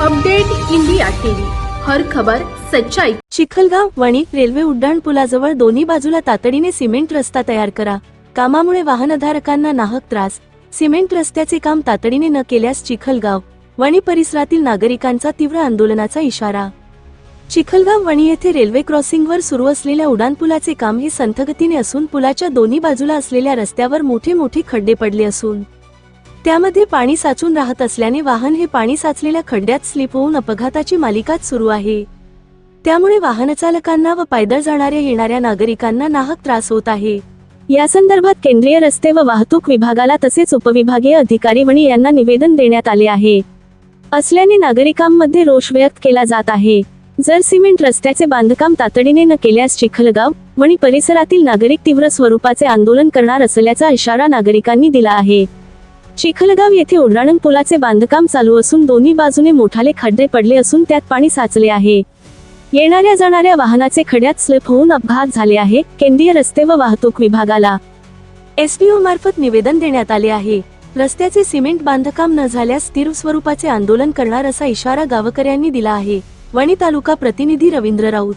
Update India TV. हर खबर सच्चाई. Chikhalgaon Wani railway उड्डाण पुलाजवळ दोन्ही बाजूला तातडीने सिमेंट रस्ता तयार करा. कामामुळे वाहनधारकांना नाहक त्रास. सिमेंट रस्त्याचे काम तातडीने न केल्यास चिखलगाव वणी परिसरातील नागरिकांचा तीव्र आंदोलनाचा इशारा. चिखलगाव वणी येथे रेल्वे क्रॉसिंगवर सुरू असलेल्या उड्डाणपुलाचे काम हे संथगतीने असून पुलाच्या दोन्ही बाजूला असलेल्या रस्त्यावर मोठे मोठे खड्डे पडले असून त्यामध्ये पाणी साचून राहत असल्याने वाहन हे पाणी साचलेल्या खड्ड्यात स्लिप होऊन अपघाताची मालिकाच सुरू आहे. त्यामुळे वाहनचालकांना व पायदळ जाणाऱ्या येणाऱ्या नागरिकांना नाहक त्रास होत आहे. या संदर्भात केंद्रीय रस्ते व वाहतूक विभागाला तसेच उपविभागीय अधिकारी वणी यांना निवेदन देण्यात आले आहे. असल्याने नागरिकांमध्ये रोष व्यक्त केला जात आहे. जर सिमेंट रस्त्याचे बांधकाम तातडीने न केल्यास चिखलगाव वणी परिसरातील नागरिक तीव्र स्वरूपाचे आंदोलन करणार असल्याचा इशारा नागरिकांनी दिला आहे. चिखलगाव येथे उड्डाणन पुलाचे बांधकाम चालू असून दोन्ही बाजूने मोठाले खड्डे पडले असून त्यात पाणी साचले आहे. येणाऱ्या जाणाऱ्या वाहनाचे खड्यात स्लिप होऊन अपघात झाले आहे केंद्रीय रस्ते व वाहतूक विभागाला. एसपीओ मार्फत निवेदन देण्यात आले आहे. रस्त्याचे सिमेंट बांधकाम न झाल्यास तीव्र स्वरूपाचे आंदोलन करणार असा इशारा गावकऱ्यांनी दिला आहे. वणी तालुका प्रतिनिधी रवींद्र राऊत.